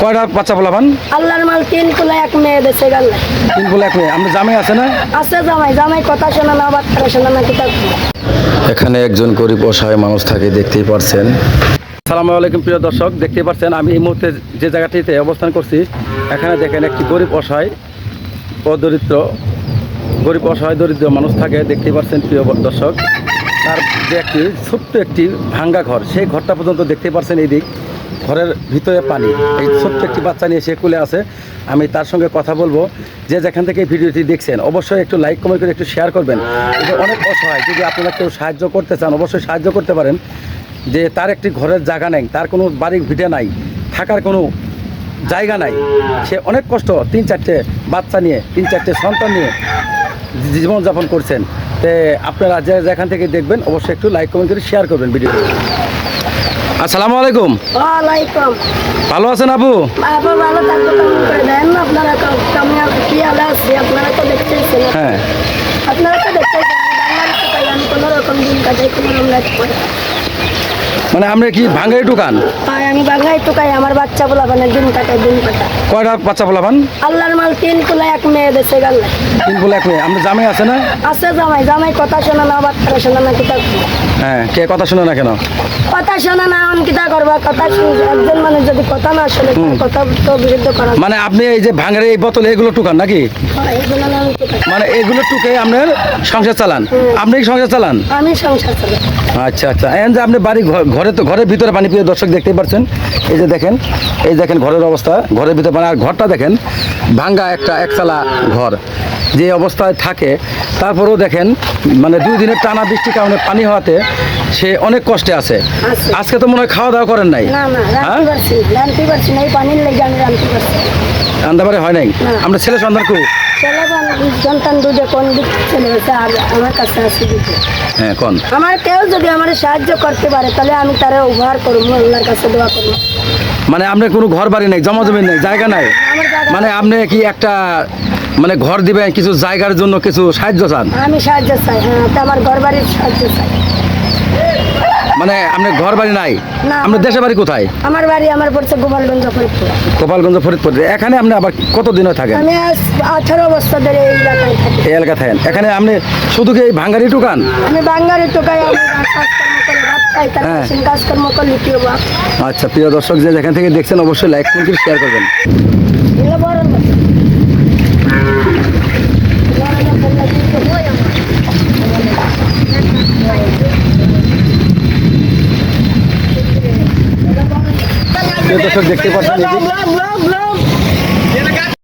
কয়টা বাচ্চা আল্লাহর মাল তিন কুলা এক মেয়ে দেশে গেল। তিন বলে এক মেয়ে। আমরা জামাই আছে না? আছে জামাই। জামাই কথা শোনা না বাচ্চারা শোনা না কিতাব এখানে একজন গরিব অসহায় মানুষ থাকে দেখতেই পারছেন। সালামু আলাইকুম প্রিয় দর্শক। দেখতেই পাচ্ছেন আমি এই মুহূর্তে যে জায়গাটিতে অবস্থান করছি এখানে দেখেন একটি গরিব অসহায় ও দরিদ্র। গরিব অসহায় দরিদ্র মানুষ থাকে দেখতেই পাচ্ছেন প্রিয় দর্শক। তার যে একটি ছোট্ট একটি ভাঙ্গা ঘর সেই ঘরটা পর্যন্ত দেখতে পাচ্ছেন এই দিক। ঘরের ভিতরে পানি। এই ছোট্ট একটি বাচ্চা নিয়ে সে কুলে আছে। আমি তার সঙ্গে কথা বলব। যে যেখান থেকে ভিডিওটি দেখছেন, অবশ্যই একটু লাইক কমেন্ট করে একটু শেয়ার করবেন। এটা অনেক অসহায়। যদি আপনারা কেউ সাহায্য করতে চান, অবশ্যই সাহায্য করতে পারেন। যে তার একটি ঘরের জায়গা নেই, তার কোনো বাড়ির ভিটে নাই, থাকার কোনো জায়গা নাই। সে অনেক কষ্ট তিন চারটে বাচ্চা নিয়ে, তিন চারটে সন্তান নিয়ে জীবনযাপন করছেন। তে আপনারা যে যেখান থেকে দেখবেন, অবশ্যই একটু লাইক কমেন্ট করে শেয়ার করবেন ভিডিওটি। আসসালামু আলাইকুম। ওয়ালাইকুম। ভালো আছেন আপু? আপু ভালো থাকব দেন আপনারা ক- কেমন কি হালে আছে আপনারা তো দেখতেছেন। হ্যাঁ। আপনারা তো দেখতেছেন আমি কোনো রকম দিন কাটাই কোনো রকম লাইফ করে মানে আমরা কি ভাঙ্গারি দোকান আর আমি বাংলায় টুকাই আমার বাচ্চা বলা মানে দিন কাটাই দিন কাটাই কয়টা বাচ্চা বলাবান আল্লাহর মাল তিন কুলা এক মেয়ে দেশে গেল তিন বলে এক মেয়ে। আমরা জামাই আছে না? আছে জামাই জামাই কথা শোনা না বাচ্চারা শোনা না কিতাব হ্যাঁ কে কথা শুনে না কেন? কথা শোনা না আমি কিতা করবা? কথা শুন- একজন মানুষ যদি কথা না শোনে তার কথা তো বিরুদ্ধ করা মানে আপনি এই যে ভাঙ্গারি এই বোতলে এগুলো টুকান নাকি? হয়। মানে এগুলো টুকে আপনার সংসার চালান? আপনি সংসার চালান? আমি সংসার চালাই। আচ্ছা আচ্ছা। এখন যে আপনি বাড়ি ঘর- ঘরে তো ঘরের ভিতরে পানি প্রিয় দর্শক দেখতেই পাচ্ছেন এই যে দেখেন এই দেখেন ঘরের অবস্থা। ঘরের ভিতরে মানে আর ঘরটা দেখেন ভাঙ্গা একটা একতলা ঘর। যে অবস্থায় থাকে তারপরেও দেখেন মানে দুই দিনের টানা বৃষ্টির কারণে পানি হওয়াতে সে অনেক কষ্টে আছে। আজকে তো মনে হয় খাওয়া দাওয়া করেন নাই। হ্যাঁ? রান্দাবাড়ি হয় নাই? আমরা ছেলে সন্তান খুব ছেলে সন্তান দুধে কোন দিক চলে গেছে আর আমার কাছে হ্যাঁ কোন? আমার কেউ যদি আমার সাহায্য করতে পারে তাহলে আমি তারা উপহার করব আল্লাহর কাছে দোয়া করব। মানে আপনার কোনো ঘর বাড়ি নেই জমা জমি নেই জায়গা নাই? মানে আপনি কি একটা মানে ঘর দিবেন কিছু জায়গার জন্য কিছু সাহায্য চান? আমি সাহায্য চাই হ্যাঁ আমার ঘর বাড়ির সাহায্য চাই। মানে আপনার ঘর বাড়ি নাই। আপনার দেশের বাড়ি কোথায়? আমার বাড়ি আমার পড়ছে গোপালগঞ্জ ফরিদপুর। গোপালগঞ্জ ফরিদপুর। এখানে আপনি আবার কতদিন থাকেন? আমি আঠারো বছর ধরে এই এলাকায় থাকি। এই এলাকা থাকেন। এখানে আপনি শুধু কি এই ভাঙ্গারি দোকান আমি বাঙালি টোকাই হ্যাঁ। আচ্ছা প্রিয় দর্শক যে যেখান থেকে দেখছেন অবশ্যই লাইক করে শেয়ার করবেন এগুলো বড় লোক। বড় লোক বললে কিন্তু হয় আমার। প্রিয় দর্শক দেখতে পাচ্ছেন